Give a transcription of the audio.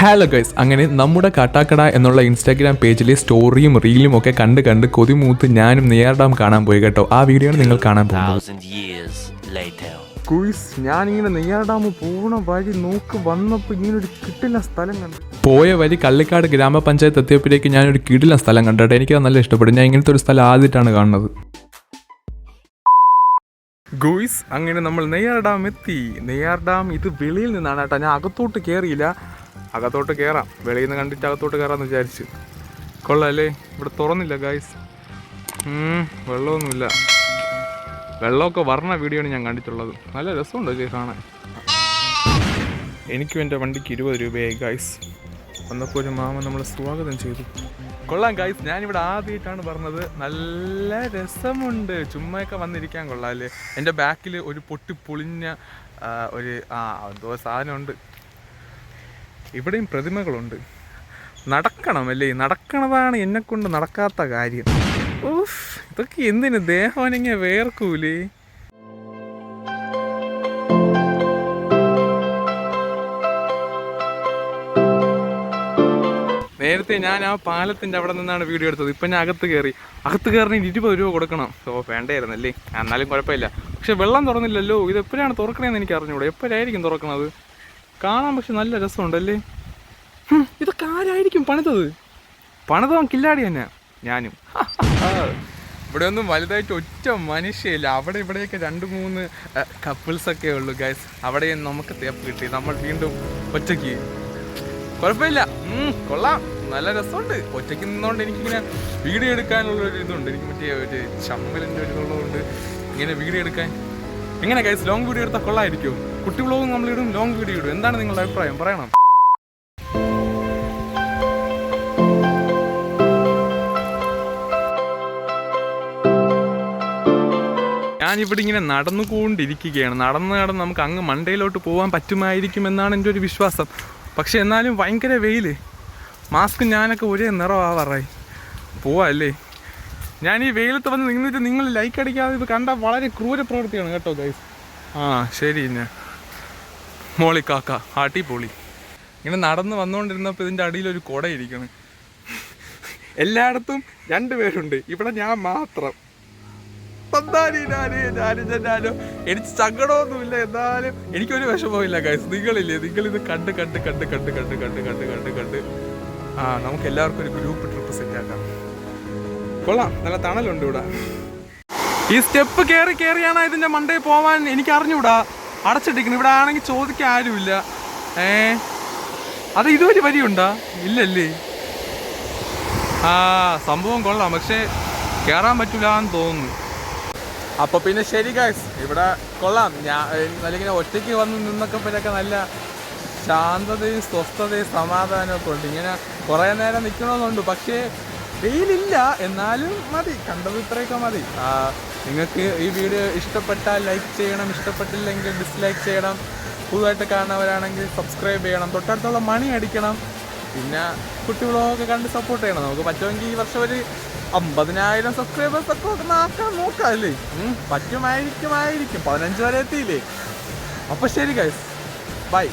Hello guys അങ്ങനെ നമ്മുടെ കാട്ടാക്കട എന്നുള്ള ഇൻസ്റ്റാഗ്രാം പേജിലെ സ്റ്റോറിയും റീലും ഒക്കെ കണ്ട് കണ്ട് കൊതിമൂത്ത് ഞാനും നെയ്യാർ ഡാം കാണാൻ പോയി കേട്ടോ. ആ വീഡിയോ നിങ്ങൾ കാണാൻ. കുയിസ് ഞാനിങ്ങനെ നെയ്യാർ ഡാം പോണ വഴി നോക്ക് വന്നപ്പോ ഇങ്ങനെ ഒരു കിട്ടില്ല സ്ഥലം കണ്ടു. പോയ വഴി കള്ളിക്കാട് ഗ്രാമപഞ്ചായത്ത് എത്തിയപ്പോഴേക്ക് ഞാനൊരു കിടില സ്ഥലം കണ്ടിട്ട് എനിക്കത് നല്ല ഇഷ്ടപ്പെടും ഞാൻ ഇങ്ങനത്തെ ഒരു സ്ഥലം ആദ്യമായിട്ടാണ് കാണുന്നത്. ഗോയ്സ് അങ്ങനെ നമ്മൾ നെയ്യാർ ഡാം എത്തി. നെയ്യാർ ഡാം ഇത് വെളിയിൽ നിന്നാണ് കേട്ടോ. ഞാൻ അകത്തോട്ട് കയറിയില്ല അകത്തോട്ട് കയറാം വെളിയിൽ നിന്ന് കണ്ടിട്ട് അകത്തോട്ട് കയറാമെന്ന് വിചാരിച്ച്. കൊള്ളാല്ലേ? ഇവിടെ തുറന്നില്ല ഗായ്സ് വെള്ളമൊന്നുമില്ല. വെള്ളമൊക്കെ വർണ വീഡിയോ ഞാൻ കണ്ടിട്ടുള്ളത്. നല്ല രസമുണ്ട് ഇത് കാണാൻ. എനിക്കും എന്റെ വണ്ടിക്ക് ഇരുപത് രൂപയായി ഗായ്സ് വന്നപ്പോൾ ഒരു മാമ നമ്മളെ സ്വാഗതം ചെയ്തു. കൊള്ളാം ഗായ്സ് ഞാനിവിടെ ആദ്യമായിട്ടാണ് പറഞ്ഞത്. നല്ല രസമുണ്ട്. ചുമ്മയൊക്കെ വന്നിരിക്കാൻ കൊള്ളാം അല്ലേ? എന്റെ ബാക്കിൽ ഒരു പൊട്ടി പൊളിഞ്ഞ ഒരു ആ എന്തോ സാധനമുണ്ട്. ഇവിടെയും പ്രതിമകളുണ്ട്. നടക്കണം അല്ലേ നടക്കണതാണ് എന്നെ കൊണ്ട് നടക്കാത്ത കാര്യം. ഓഫ് ഇതൊക്കെ എന്തിന്? ദേഹമനങ്ങിയ വേർക്കൂലേ? നേരത്തെ ഞാൻ ആ പാലത്തിന്റെ അവിടെ നിന്നാണ് വീഡിയോ എടുത്തത്. ഇപ്പൊ ഞാൻ അകത്ത് കയറി. അകത്ത് കയറി ഇരുപത് രൂപ കൊടുക്കണം. ഓ വേണ്ടായിരുന്നല്ലേ എന്നാലും കുഴപ്പമില്ല. പക്ഷെ വെള്ളം തുറന്നില്ലല്ലോ. ഇത് എപ്പോഴാണ് തുറക്കണേന്ന് എനിക്ക് അറിഞ്ഞൂടെ എപ്പോഴായിരിക്കും തുറക്കണത്? കാണാൻ പക്ഷെ നല്ല രസമുണ്ടല്ലേ? ഇതൊക്കെ ആരായിരിക്കും പണിതത്? പണിതവൻ കില്ലാടി തന്നെ. ഞാനും. ഇവിടെ ഒന്നും വലുതായിട്ട് ഒറ്റ മനുഷ്യയില്ല. അവിടെ ഇവിടെയൊക്കെ രണ്ട് മൂന്ന് കപ്പിൾസ് ഒക്കെ ഉള്ളു ഗൈസ് അവിടെ നമുക്ക് തേപ്പ് കിട്ടി. നമ്മൾ വീണ്ടും ഒറ്റയ്ക്ക്. കുഴപ്പമില്ല. കൊള്ളാം. നല്ല രസമുണ്ട്. ഒറ്റയ്ക്ക് നിന്നോണ്ട് എനിക്കിങ്ങനെ വീഡിയോ എടുക്കാനുള്ള ഒരു ഇതുണ്ട്. എനിക്ക് മറ്റേ ഒരു ചമ്മലിന്റെ ഒരു ഉള്ളതുകൊണ്ട് ഇങ്ങനെ വീഡിയോ എടുക്കാൻ. എങ്ങനെ ഗൈസ് ലോങ് വീഡിയോ എടുത്താൽ കൊള്ളായിരിക്കും കുട്ടി വ്ളോഗും നമ്മളിടും ലോങ് വീഡിയോ ഇടും. എന്താണ് നിങ്ങളുടെ അഭിപ്രായം? പറയണം. ഞാനിവിടെ ഇങ്ങനെ നടന്നു നടന്നുകൊണ്ടിരിക്കുകയാണ്. നടന്ന് നടന്ന് നമുക്ക് അങ്ങ് മണ്ടയിലോട്ട് പോകാൻ പറ്റുമായിരിക്കും എന്നാണ് എന്റെ ഒരു വിശ്വാസം. പക്ഷെ എന്നാലും ഭയങ്കര വെയിൽ മാസ്ക് ഞാനൊക്കെ ഒരേ നിറമാവാറായി പോവാല്ലേ ഞാൻ ഈ വെയിലത്ത് വന്ന് നിന്നിട്ട് നിങ്ങൾ ലൈക്ക് അടിക്കാതെ ഇത് കണ്ട വളരെ ക്രൂര പ്രവൃത്തിയാണ് കേട്ടോ ഗൈസ് ആ ശരി പിന്നെ മോളി കാക്ക ഹാട്ടി പൊളി ഇങ്ങനെ നടന്ന് വന്നുകൊണ്ടിരുന്നപ്പോൾ ഇതിന്റെ അടിയിലൊരു കുട ഇരിക്കണം എല്ലായിടത്തും രണ്ടുപേരുണ്ട് ഇവിടെ ഞാൻ മാത്രം. എനിക്ക് സങ്കടമൊന്നുമില്ല എന്നാലും എനിക്കൊരു വിഷമമില്ല ഗൈസ് നിങ്ങളില്ലേ നിങ്ങൾ ഇത് കണ്ട് കണ്ട് കണ്ട് കണ്ട് കണ്ട് കണ്ട് കണ്ട് കണ്ട് കണ്ട്. ആ നമുക്ക് എല്ലാവർക്കും ഒരു ഗ്രൂപ്പ് ട്രിപ്പ് സെറ്റ് ആക്കാം. കൊള്ളാം നല്ല തണലുണ്ട് ഇവിടെ. ഈ സ്റ്റെപ്പ് കയറി കയറിയാണ് ഇതിന്റെ മണ്ടയിൽ പോവാൻ എനിക്ക് അറിഞ്ഞൂടാ അടച്ചിട്ടിരിക്കുന്നു. ഇവിടെ ആണെങ്കിൽ ചോദിക്കാൻ ആരുമില്ല. ഏ? അത് ഇതുവരെ വരിയുണ്ടോ ഇല്ലല്ലേ. ആ സംഭവം കൊള്ളാം. പക്ഷേ കയറാൻ പറ്റില്ല എന്ന് തോന്നുന്നു. അപ്പൊ പിന്നെ ശരി ഗായ്സ് ഇവിടെ കൊള്ളാം. ഞാൻ അല്ലെങ്കിൽ ഒറ്റയ്ക്ക് വന്ന് നിന്നൊക്കെ പിന്നൊക്കെ നല്ല ശാന്തതയും സ്വസ്ഥതയും സമാധാനമൊക്കെ ഉണ്ട്. ഇങ്ങനെ കുറേ നേരം നിൽക്കണമെന്നുണ്ട് പക്ഷേ വെയിലില്ല എന്നാലും മതി. കണ്ടത് ഇത്രയൊക്കെ മതി. നിങ്ങൾക്ക് ഈ വീഡിയോ ഇഷ്ടപ്പെട്ടാൽ ലൈക്ക് ചെയ്യണം ഇഷ്ടപ്പെട്ടില്ലെങ്കിൽ ഡിസ്ലൈക്ക് ചെയ്യണം. പുതുതായിട്ട് കാണുന്നവരാണെങ്കിൽ സബ്സ്ക്രൈബ് ചെയ്യണം. തൊട്ടടുത്തുള്ള മണി അടിക്കണം. പിന്നെ കുട്ടി വ്ളോഗൊക്കെ കണ്ട് സപ്പോർട്ട് ചെയ്യണം. നമുക്ക് പറ്റുമെങ്കിൽ ഈ വർഷം ഒരു അമ്പതിനായിരം സബ്സ്ക്രൈബേഴ്സ് ഒക്കെ ഒന്ന് ആക്കാൻ നോക്കാം അല്ലേ? പറ്റുമായിരിക്കും ആയിരിക്കും പതിനഞ്ച് വരെ എത്തിയില്ലേ? അപ്പം ശരി ഗൈസ് ബൈ